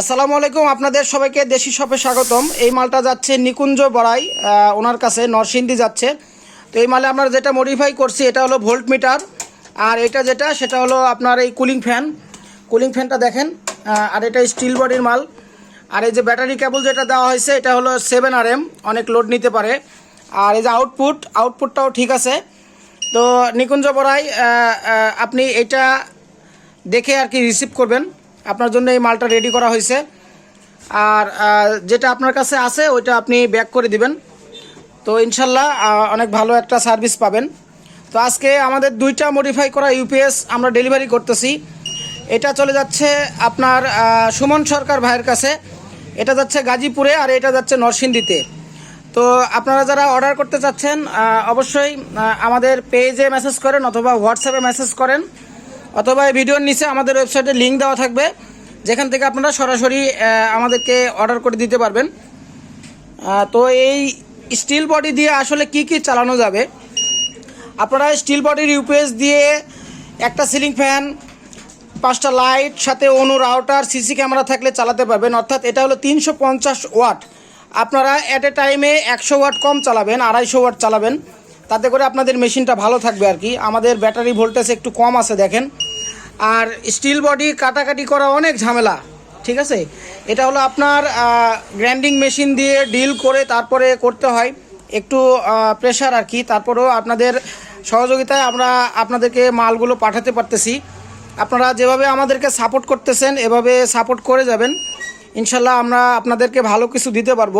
আসসালামু আলাইকুম, আপনাদের সবাইকে দেশি শপে স্বাগতম। এই মালটা যাচ্ছে নিকুঞ্জ বড়াই ওনার কাছে নরসিংদী যাচ্ছে। তো এই মালে আমরা যেটা মডিফাই করছি, এটা হলো ভোল্ট মিটার আর এটা যেটা, সেটা হলো আপনার এই কুলিং ফ্যান কুলিং ফ্যানটা দেখেন আর এটা স্টিল বডির মাল। আর এই যে ব্যাটারি কেবল যেটা দেওয়া হয়েছে, এটা হলো সেভেন আর এম অনেক লোড নিতে পারে। আর এই যে আউটপুট আউটপুটটাও ঠিক আছে। তো নিকুঞ্জ বড়াই আপনি এটা দেখে আর কি রিসিভ করবেন। আপনার জন্য এই মালটা রেডি করা হয়েছে। আর যেটা আপনার কাছে আছে, ওইটা আপনি ব্যাক করে দিবেন। তো ইনশাল্লাহ অনেক ভালো একটা সার্ভিস পাবেন। তো আজকে আমাদের দুইটা মডিফাই করা ইউপিএস আমরা ডেলিভারি করতেছি। এটা চলে যাচ্ছে আপনার সুমন সরকার ভাইয়ের কাছে। এটা যাচ্ছে গাজীপুরে আর এটা যাচ্ছে নরসিংদীতে। তো আপনারা যারা অর্ডার করতে চাচ্ছেন অবশ্যই আমাদের পেজে মেসেজ করেন অথবা হোয়াটসঅ্যাপে মেসেজ করেন। অথবা এই ভিডিওর নিচে আমাদের ওয়েবসাইটে লিঙ্ক দেওয়া থাকবে। যেখান থেকে আপনারা সরাসরি আমাদেরকে অর্ডার করে দিতে পারবেন। তো এই স্টিল বডি দিয়ে আসলে কি কি চালানো যাবে? আপনারা স্টিল বডির ইউপিএস দিয়ে একটা সিলিং ফ্যান পাঁচটা লাইট সাথে অনু রাউটার সিসি ক্যামেরা থাকলে চালাতে পারবেন। অর্থাৎ এটা হলো তিনশো পঞ্চাশ ওয়াট আপনারা অ্যাট এ টাইমে একশো ওয়াট কম চালাবেন, আড়াইশো ওয়াট চালাবেন। তাতে করে আপনাদের মেশিনটা ভালো থাকবে আর কি। আমাদের ব্যাটারি ভোল্টেজ একটু কম আছে, দেখেন। আর স্টিল বডি কাটাকাটি করা অনেক ঝামেলা, ঠিক আছে? এটা হলো আপনার গ্র্যান্ডিং মেশিন দিয়ে ডিল করে তারপরে করতে হয়। একটু প্রেশার আর কি, তারপরেও আপনাদের সহযোগিতায় আমরা আপনাদেরকে মালগুলো পাঠাতে পারতেছি। আপনারা যেভাবে আমাদেরকে সাপোর্ট করতেছেন, এভাবে সাপোর্ট করে যাবেন। ইনশাল্লাহ আমরা আপনাদেরকে ভালো কিছু দিতে পারব।